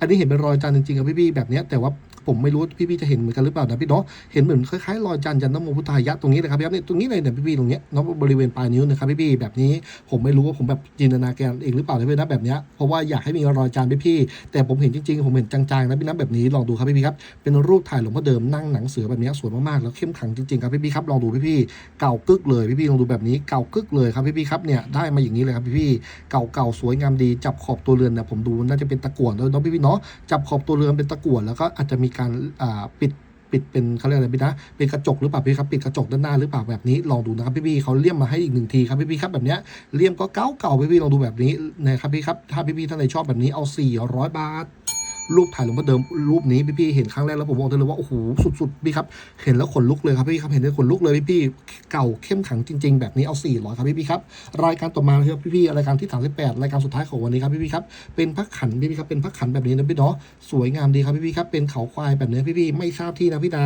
อันนี้เห็นเป็นรอยจานจริงๆครับพี่พี่แบบเนี้ยแต่ว่าผมไม่รู้พี่พี่จะเห็นเหมือนกันหรือเปล่านะพี่เนาะเห็นเหมือนคล้ายๆรอยจานยันนะโมพุทธายะตรงนี้เลยครับพี่ครับเนี่ยตรงนี้เลยเนี่ยพี่พี่ตรงเนี้ยเนาะบริเวณปลายนิ้วนะครับพี่พี่แบบนี้ผมไม่รู้ว่าผมแบบจินตนาการเองหรือเปล่านะพี่นะแบบนี้เพราะว่าอยากให้มีรอยจานพี่พี่แต่ผมเห็นจริงๆ ผมเห็นจางๆนะพี่นะแบบนี้ลองดูครับพี่พี่ครับเป็นรูปถ่ายหลวงพ่อเดิมนั่งหนังเสือแบบนี้สวยมากๆแล้วเข้มขังจริงๆครับพี่พี่ครับลองดูพี่พี่เก่ากึกเลยพี่พี่ลองดูแบบนี้เก่ากึกเลยครับพี่พี่ครับเนี่ยได้มาอย่างนี้เลยครับพี่พี่เก่าๆสวยงามดีจับขอบตัวเรือนเนี่ยผมดูน่าจะเป็นตะกั่วแล้วเนาะพี่พี่เนาะจับขอบตัวเรือนเป็นตะกั่วแล้วก็อาจจะมีการปิด ปิดเป็นเขาเรียกอะไรพี่นะเป็นกระจกหรือเปล่าพี่ครับปิดกระจกด้านหน้าหรือเปล่าแบบนี้ลองดูนะครับพี่พี่เขาเลี่ยมมาให้อีกหนึ่งทีครับพี่พี่ครับแบบเนี้ยเลี่ยมก็เก่าเก่าพี่พี่ลองดูแบบนี้นะครับพี่ครับถ้าพี่พี่ท่านใดชอบแบบนี้เอา 400 บาท รูปถ่ายหลวงพ่อเดิมรูปนี้พี่พี่เห็นครั้งแรกแล้วผมบอกเลยว่าโอ้โหสุดๆพี่ครับเห็นแล้วขนลุกเลยครับพี่ครับเห็นแล้วขนลุกเลยพี่พี่เก่าเข้มขังจริง ๆ แบบนี้เอา400ครับพี่พี่ครับรายการต่อมาครับพี่พี่รายการที่38รายการสุดท้ายของวันนี้ครับพี่พี่ครับเป็นพักขันพี่พี่ครับเป็นพักขันแบบนี้นะพี่เนาะสวยงามดีครับพี่พี่ครับเป็นเขาควายแบบนี้พี่พี่ไม่ทราบที่นะพี่นะ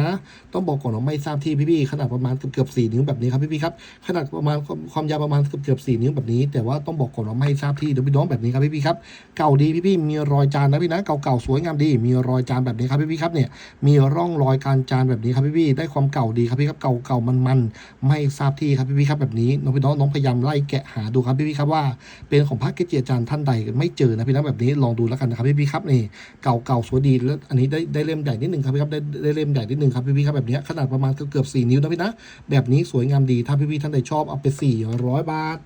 ต้องบอกก่อนว่าไม่ทราบที่พี่ๆขนาดประมาณเกือบเกือบสี่นิ้วแบบนี้ครับพี่ๆครับขนาดประมาณความยาวประมาณเกือบเกือบสี่นิ้วแบบนี้ แต่ว่าต้องบอกก่อนว่าไม่ทราบที่เดี๋ยวพี่น้องแบบนี้ครับพี่ๆครับเก่าดีพี่ๆมีรอยจานนะพี่นะเก่าๆสวยวยงามดี มีรอยจานแบบนี้ครับพี่ๆครับเนี่ยมีร่องรอยการจานแบบนี้ครับพี่ๆได้ความเก่าดีครับพี่ครับเก่าเก่ามันมันไม่ทราบที่ครับพี่ๆครับแบบนี้น้องพี่น้องน้องพยายามไล่แกะหาดูครับพี่ๆครับว่า เป็นของพระเกจิอาจารย์ท่านใดไม่เจอนะพี่นะแบบนี้ลองดูแล้วกันนะครับพี่ๆครับนี่เก่าเก่าสวยดีแล้วอันนี้ได้ได้เล่มใหญ่นิดนึงครับพี่ครับได้ได้เล่มใหญ่นิดนึงครับพี่พี่ครับแบบนี้ขนาดประมาณเกือบสี่นิ้วนะพี่นะแบบนี้สวยงามดีถ้าพี่พี่ท่านใดชอบเอาไปสี่ร้อยบาท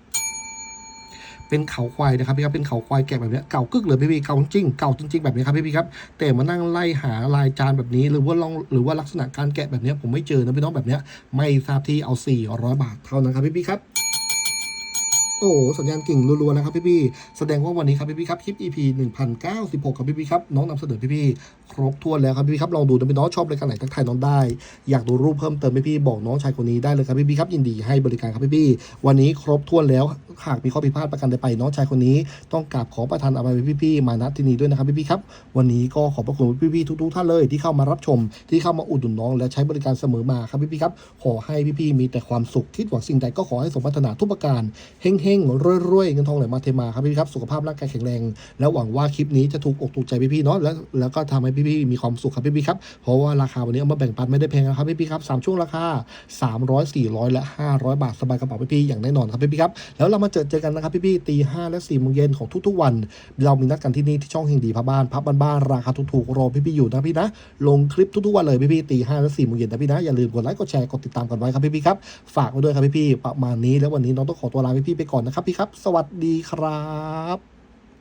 เป็นเขาควายนะครับพี่ครับเป็นเขาควายแกะแบบนี้เก่ากึกเลยพี่พี่เก่าจริงเก่าจริง ๆแบบนี้ครับพี่พี่ครับแต่มานั่งไล่หาลายจานแบบนี้ หรือว่าลองหรือว่าลักษณะการแกะแบบนี้ผมไม่เจอนะพี่น้องแบบนี้ไม่ทราบที่เอาสี่ร้อยบาทเท่านั้นครับพี่พี่ครับโอ้โสัญญาณกิ่งรัวๆนะครับพี่ๆแสดงว่าวันนี้ครับพี่ๆครับคลิป EP 1096ครับพี่ๆครับน้องนำเสนอพี่ๆ ครบถ้วนแล้วครับพี่ครับลองดูนะพี่น้องชอบรายการไหนทักทายน้องได้ อยากดูรูปเพิ่มเติมพี่บอกน้องชายคนนี้ได้เลยครับพี่ๆครับยินดีให้บริการครับพี่ๆวันนี้ครบถ้วนแล้วหากมีข้อผิดพลาดประการใดไปน้องชายคนนี้ ต้องกราบขอประทานอภัยพี่ๆมาณที่นี้ด้วยนะครับพี่ๆครับ วันนี้ก็ขอบพระคุณพี่ๆทุกๆท่านเลยที่เข้ามารับชม ที่เข้ามาอุดหนุนน้อง และใช้บริการเสมอมาครับพี่ๆครับ ขอให้พี่ๆมีแต่ความสุขคิดหวังสิ่งใดก็ขอให้สมปรารถนาทุกประการเฮฮงๆรวยๆเงินทองไหลมาเทมาครับพี่ๆครับสุขภาพร่างกายแข็งแรง แล้วหวังว่าคลิปนี้จะถูกอกถูกใจพี่ๆเนาะแล้วแล้วก็ทำให้พี่ๆมีความสุขครับพี่ๆครับเพราะว่าราคาวันนี้เอามาแบ่งปันไม่ได้แพงนะครับพี่ๆครับสามช่วงราคา 300 400 และ 500 บาทสบายกระเป๋าพี่ๆอย่างแน่นอนครับพี่ๆครับแล้วเรามาเจอเจอกันนะครับพี่ๆตี5และ4โมงเย็นของทุกๆวัน เรามีนัดกันที่นี่ที่ช่องเฮงดีพับบ้านพับบ้านๆราคาถูกๆรอพี่ๆอยู่นะพี่นะลงคลิปทุกๆวันเลยพี่ๆตี5และ4โมงเย็นนะพี่นะอย่าลืมกดไลค์กดแชร์กดติดตามกันไว้ครับพี่ๆครับฝากไว้ด้วยครับพี่ๆประมาณนี้แล้ววันนี้น้องต้องขอตัวลาพี่ๆไปก่อนนะครับพี่ครับ สวัสดีครับ